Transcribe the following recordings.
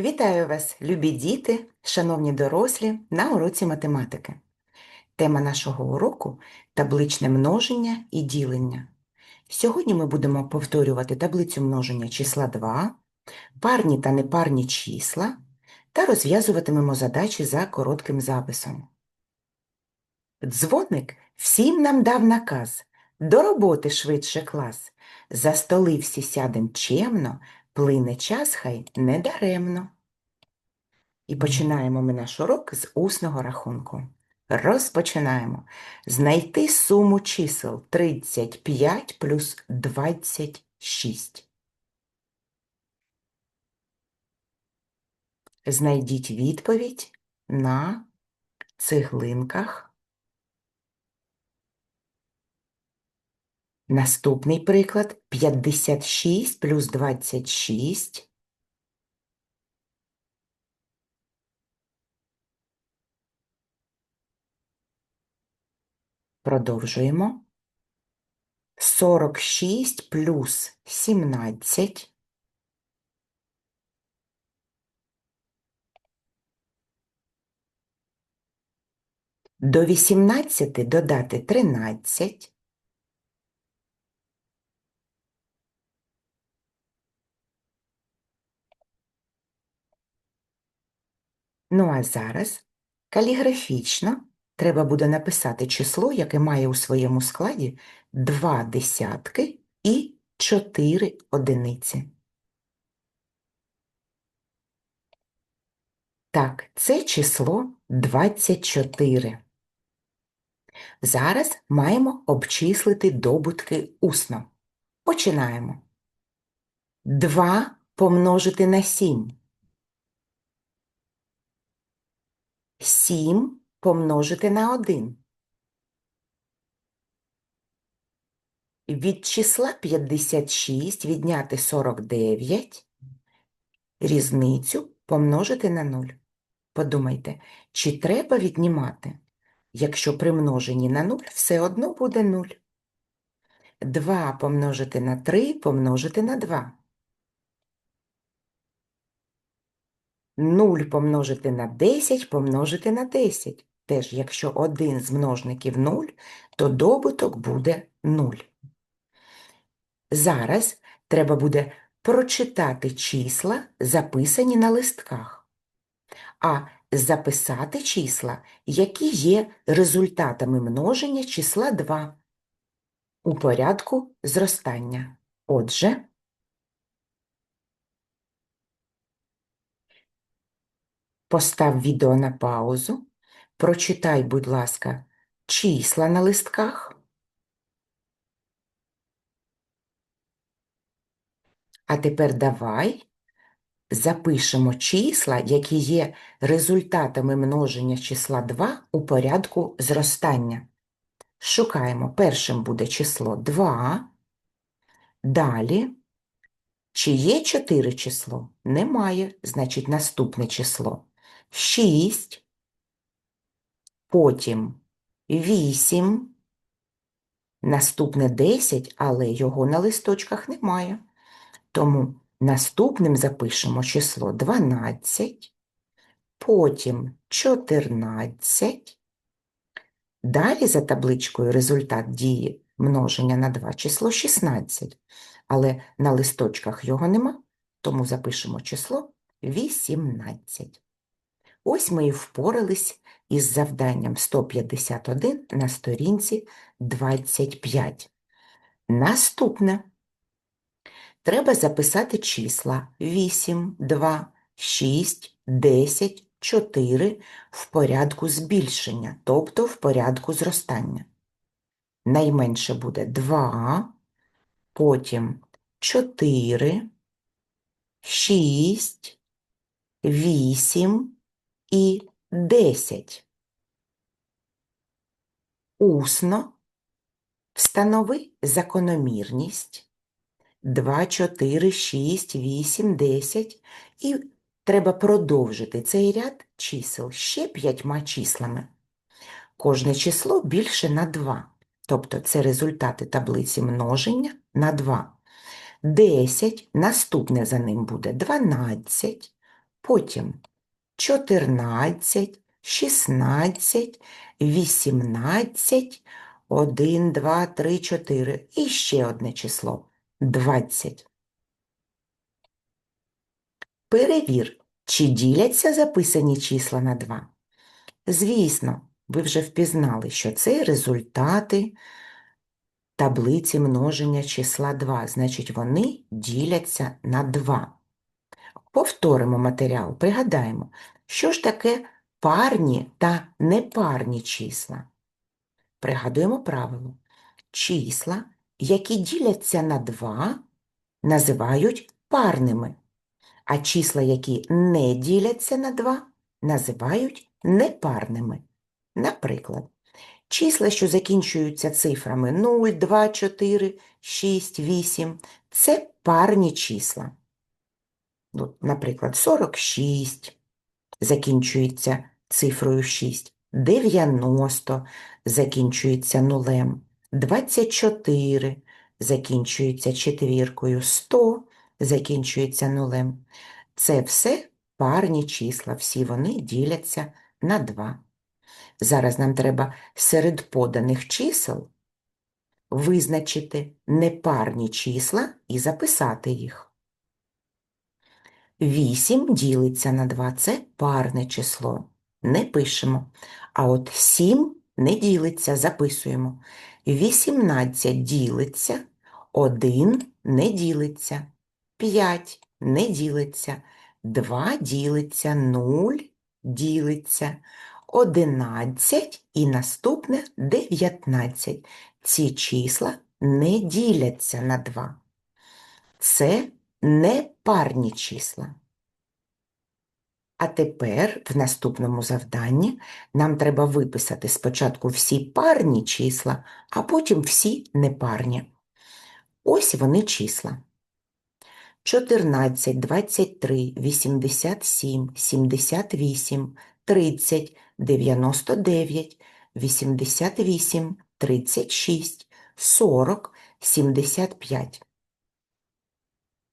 Вітаю вас, любі діти, шановні дорослі, на уроці математики. Тема нашого уроку табличне множення і ділення. Сьогодні ми будемо повторювати таблицю множення числа 2, парні та непарні числа та розв'язуватимемо задачі за коротким записом. Дзвоник всім нам дав наказ до роботи швидше клас. За столи всі сядем чемно, плине час хай недаремно. І починаємо ми наш урок з усного рахунку. Розпочинаємо. Знайти суму чисел 35 плюс 26. Знайдіть відповідь на цеглинках. Наступний приклад 56 плюс 26. Продовжуємо. 46 плюс 17. До 18 додати 13. Ну а зараз каліграфічно треба буде написати число, яке має у своєму складі два десятки і 4 одиниці. Так, це число 24. Зараз маємо обчислити добутки усно. Починаємо. 2 помножити на 7. 7 помножити на 1. Від числа 56 відняти 49, різницю помножити на 0. Подумайте, чи треба віднімати? Якщо при множенні на 0 все одно буде 0. 2 помножити на 3 помножити на 2. 0 помножити на 10 помножити на 10. Теж, якщо один з множників 0, то добуток буде 0. Зараз треба буде прочитати числа, записані на листках, а записати числа, які є результатами множення числа 2 у порядку зростання. Отже, Постав відео на паузу, прочитай, будь ласка, числа на листках. А тепер давай запишемо числа, які є результатами множення числа 2 у порядку зростання. Шукаємо, першим буде число 2, далі. Чи є 4 число? Немає, значить наступне число. 6, потім 8, наступне 10, але його на листочках немає. Тому наступним запишемо число 12, потім 14. Далі за табличкою результат дії множення на 2 число 16, але на листочках його нема, тому запишемо число 18. Ось ми і впорались із завданням 151 на сторінці 25. Наступне. Треба записати числа 8, 2, 6, 10, 4 в порядку збільшення, тобто в порядку зростання. Найменше буде 2, потім 4, 6, 8, і 10. Усно встанови закономірність 2, 4, 6, 8, 10 і треба продовжити цей ряд чисел ще п'ятьма числами. Кожне число більше на 2, тобто це результати таблиці множення на 2. 10, наступне за ним буде 12, потім 14, 16, 18, 1, 2, 3, 4 і ще одне число 20. Перевір, чи діляться записані числа на 2. Звісно, ви вже впізнали, що це результати таблиці множення числа 2, значить вони діляться на 2. Повторимо матеріал, пригадаємо, що ж таке парні та непарні числа. Пригадуємо правило. Числа, які діляться на 2, називають парними, а числа, які не діляться на 2, називають непарними. Наприклад, числа, що закінчуються цифрами 0, 2, 4, 6, 8 – це парні числа. Ну, Наприклад, 46 закінчується цифрою 6, 90 закінчується нулем, 24 закінчується четвіркою, 100 закінчується нулем. Це все парні числа, всі вони діляться на 2. Зараз нам треба серед поданих чисел визначити непарні числа і записати їх. 8 ділиться на 2 – це парне число. Не пишемо. А от 7 не ділиться, записуємо. 18 ділиться, 1 не ділиться, 5 не ділиться, 2 ділиться, 0 ділиться, 11 і наступне 19. Ці числа не діляться на 2. Це непарні числа. А тепер в наступному завданні нам треба виписати спочатку всі парні числа, а потім всі непарні. Ось вони числа. 14, 23, 87, 78, 30, 99, 88, 36, 40, 75.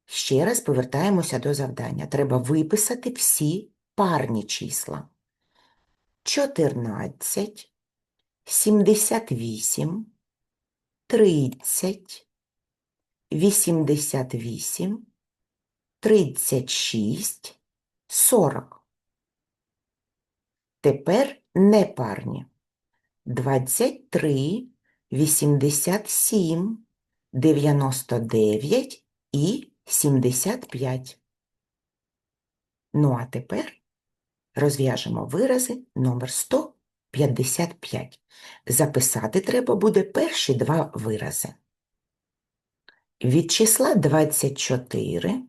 Ще раз повертаємося до завдання. Треба виписати всі парні числа. 14, 78, 30, 88, 36, 40. Тепер непарні. 23, 87, 99 і 75. Ну, а тепер розв'яжемо вирази номер 155. Записати треба буде перші два вирази. Від числа 24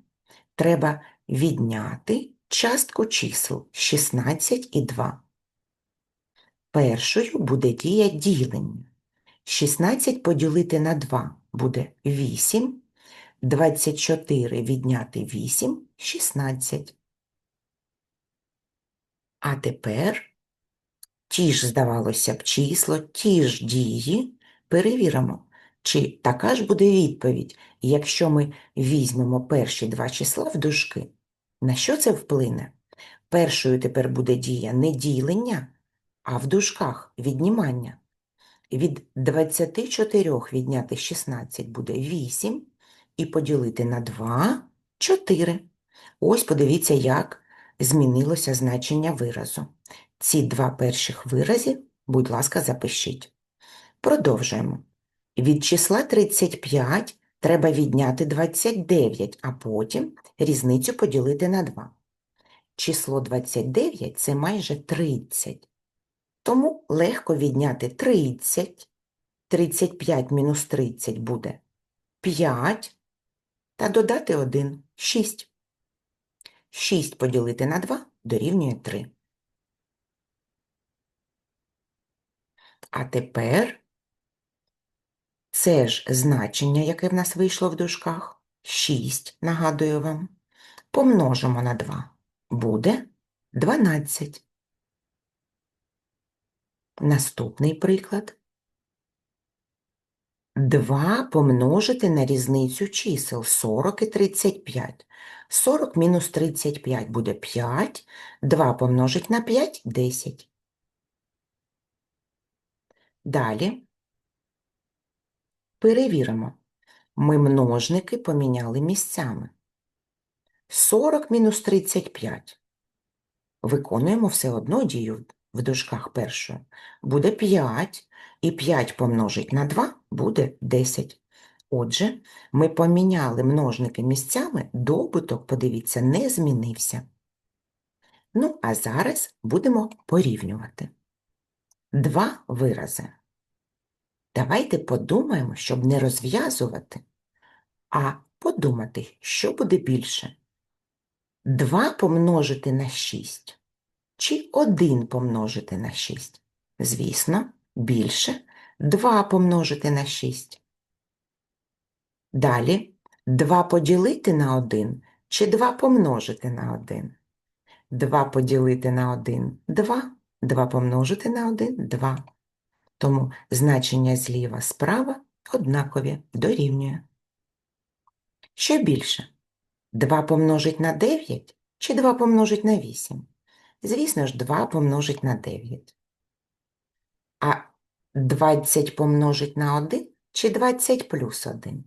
треба відняти частку чисел 16 і 2. Першою буде дія ділення. 16 поділити на 2 буде 8, 24 відняти 8 – 16. А тепер ті ж, здавалося б, число, ті ж дії перевіримо, чи така ж буде відповідь, якщо ми візьмемо перші два числа в дужки. На що це вплине? Першою тепер буде дія не ділення, а в дужках віднімання. Від 24 відняти 16 буде 8, і поділити на 2 – 4. Ось подивіться, як змінилося значення виразу. Ці два перших вирази, будь ласка, запишіть. Продовжуємо. Від числа 35 треба відняти 29, а потім різницю поділити на 2. Число 29 – це майже 30. Тому легко відняти 30. 35 мінус 30 буде 5 та додати 1 – 6. 6 поділити на 2 дорівнює 3. А тепер це ж значення, яке в нас вийшло в дужках, 6, нагадую вам, помножимо на 2. Буде 12. Наступний приклад. 2 помножити на різницю чисел 40 і 35. 40 мінус 35 буде 5, 2 помножить на 5 – 10. Далі перевіримо. Ми множники поміняли місцями. 40 мінус 35. Виконуємо все одно дію в дужках першою. Буде 5, і 5 помножить на 2 буде 10. Отже, ми поміняли множники місцями, добуток, подивіться, не змінився. Ну, а зараз будемо порівнювати. Два вирази. Давайте подумаємо, щоб не розв'язувати, а подумати, що буде більше. 2 помножити на 6 чи 1 помножити на 6? Звісно, більше 2 помножити на 6. Далі 2 поділити на 1 чи 2 помножити на 1? 2 поділити на 1 – 2, 2 помножити на 1 – 2. Тому значення зліва справа однакові, дорівнює. Що більше? 2 помножить на 9 чи 2 помножить на 8? Звісно ж, 2 помножить на 9. А 20 помножить на 1 чи 20 плюс 1?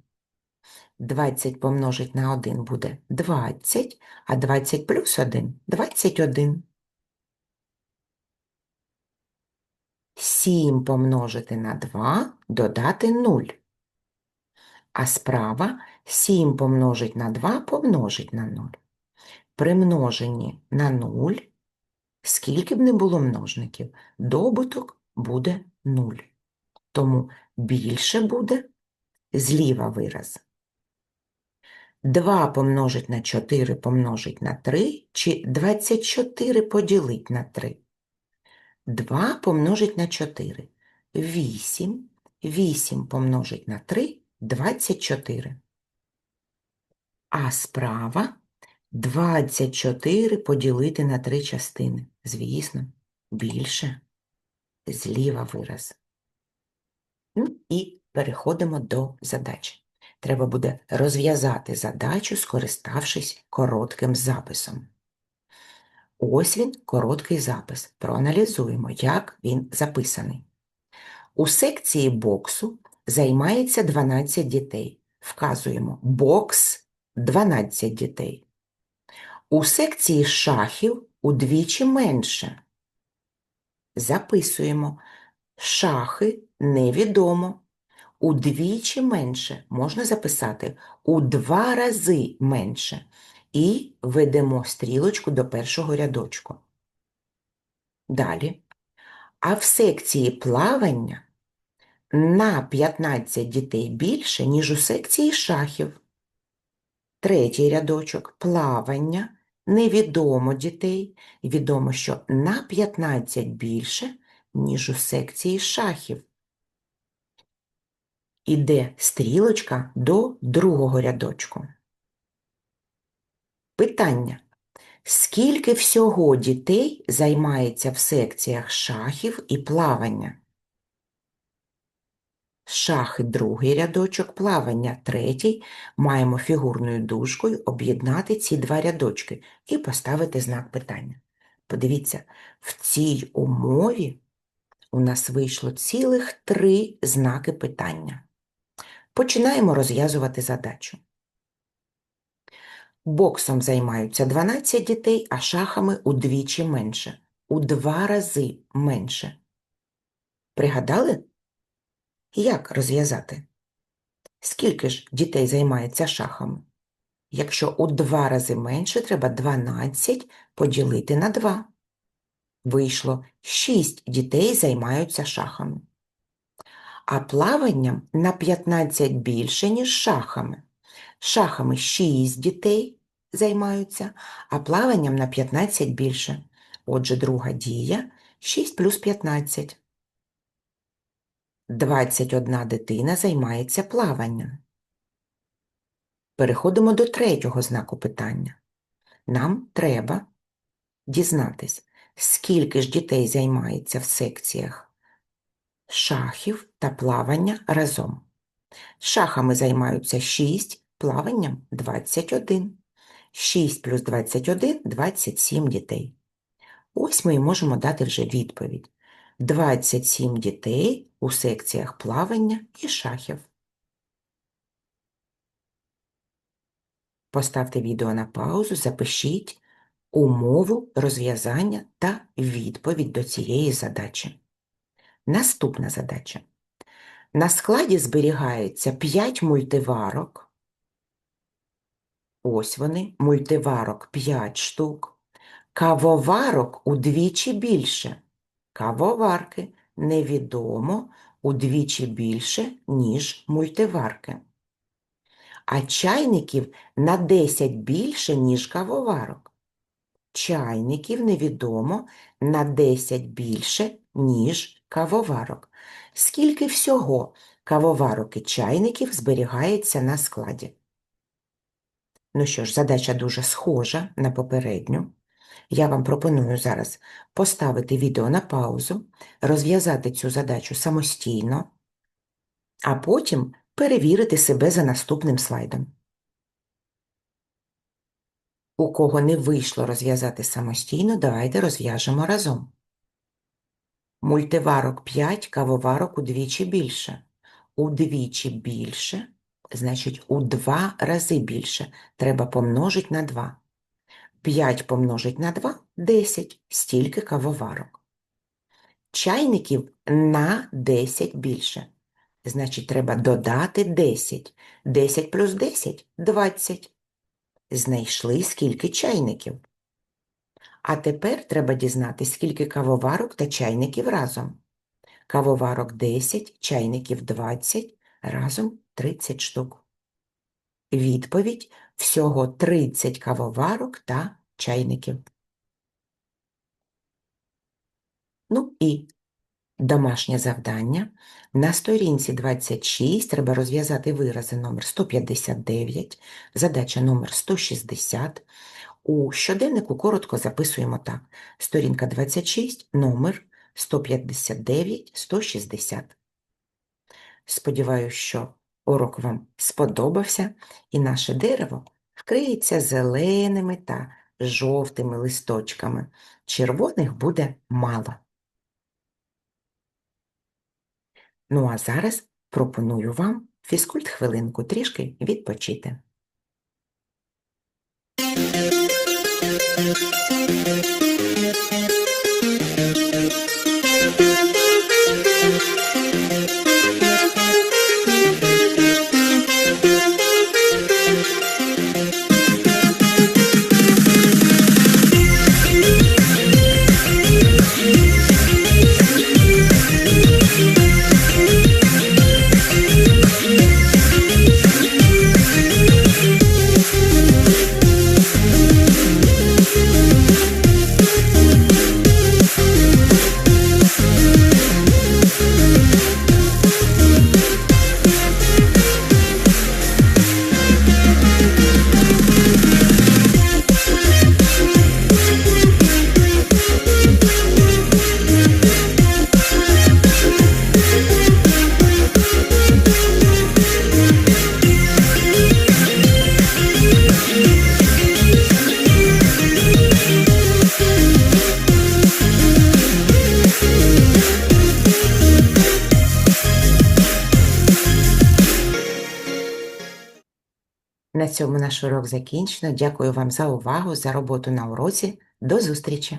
20 помножить на 1 буде 20, а 20 плюс 1 – 21. 7 помножити на 2 додати 0. А справа 7 помножить на 2 помножить на 0. При множенні на 0, скільки б не було множників, добуток буде 0. Тому більше буде зліва вираз. 2 помножить на 4 помножить на 3, чи 24 поділить на 3. 2 помножить на 4 – 8. 8 помножить на 3 – 24. А справа 24 поділити на 3 частини. Звісно, більше. Зліва вираз. Ну, і переходимо до задачі. Треба буде розв'язати задачу, скориставшись коротким записом. Ось він, короткий запис. Проаналізуємо, як він записаний. У секції боксу займається 12 дітей. Вказуємо бокс 12 дітей. У секції шахів удвічі менше. Записуємо шахи невідомо. Удвічі менше можна записати у два рази менше. І ведемо стрілочку до першого рядочку. Далі. А в секції плавання на 15 дітей більше, ніж у секції шахів. Третій рядочок плавання, невідомо дітей. Відомо, що на 15 більше, ніж у секції шахів. Іде стрілочка до другого рядочку. Питання. Скільки всього дітей займається в секціях шахів і плавання? Шахи другий рядочок, плавання третій. Маємо фігурною дужкою об'єднати ці два рядочки і поставити знак питання. Подивіться, в цій умові у нас вийшло цілих три знаки питання. Починаємо розв'язувати задачу. Боксом займаються 12 дітей, а шахами удвічі менше. У два рази менше. Пригадали? Як розв'язати? Скільки ж дітей займається шахами? Якщо у два рази менше, треба 12 поділити на 2. Вийшло 6 дітей займаються шахами. А плаванням на 15 більше, ніж шахами. Шахами 6 дітей займаються, а плаванням на 15 більше. Отже, друга дія 6 плюс 15. 21 дитина займається плаванням. Переходимо до третього знаку питання. Нам треба дізнатись, скільки ж дітей займається в секціях шахів та плавання разом. Шахами займаються 6, плаванням 21. 6 плюс 21 – 27 дітей. Ось ми і можемо дати вже відповідь. 27 дітей у секціях плавання і шахів. Поставте відео на паузу, запишіть умову розв'язання та відповідь до цієї задачі. Наступна задача. На складі зберігається 5 мультиварок. Ось вони, мультиварок 5 штук. Кавоварок удвічі більше. Кавоварки невідомо удвічі більше, ніж мультиварки. А чайників на 10 більше, ніж кавоварок. Чайників невідомо на 10 більше, ніж кавоварок. Скільки всього кавоварок і чайників зберігається на складі? Ну що ж, задача дуже схожа на попередню. Я вам пропоную зараз поставити відео на паузу, розв'язати цю задачу самостійно, а потім перевірити себе за наступним слайдом. У кого не вийшло розв'язати самостійно, давайте розв'яжемо разом. Мультиварок 5, кавоварок удвічі більше. Удвічі більше, значить у два рази більше. Треба помножити на 2. 5 помножить на 2 – 10. Стільки кавоварок. Чайників на 10 більше. Значить, треба додати 10. 10 плюс 10 – 20. Знайшли скільки чайників. А тепер треба дізнатися, скільки кавоварок та чайників разом. Кавоварок 10, чайників 20, разом 30 штук. Відповідь – всього 30 кавоварок та чайників. Ну і домашнє завдання. На сторінці 26 треба розв'язати вирази номер 159, задача номер 160. У щоденнику коротко записуємо так. Сторінка 26, номер 159, 160. Сподіваюсь, що урок вам сподобався і наше дерево вкриється зеленими та жовтими листочками. Червоних буде мало. Ну а зараз пропоную вам фізкульт хвилинку трішки відпочити. На цьому наш урок закінчено. Дякую вам за увагу, за роботу на уроці. До зустрічі!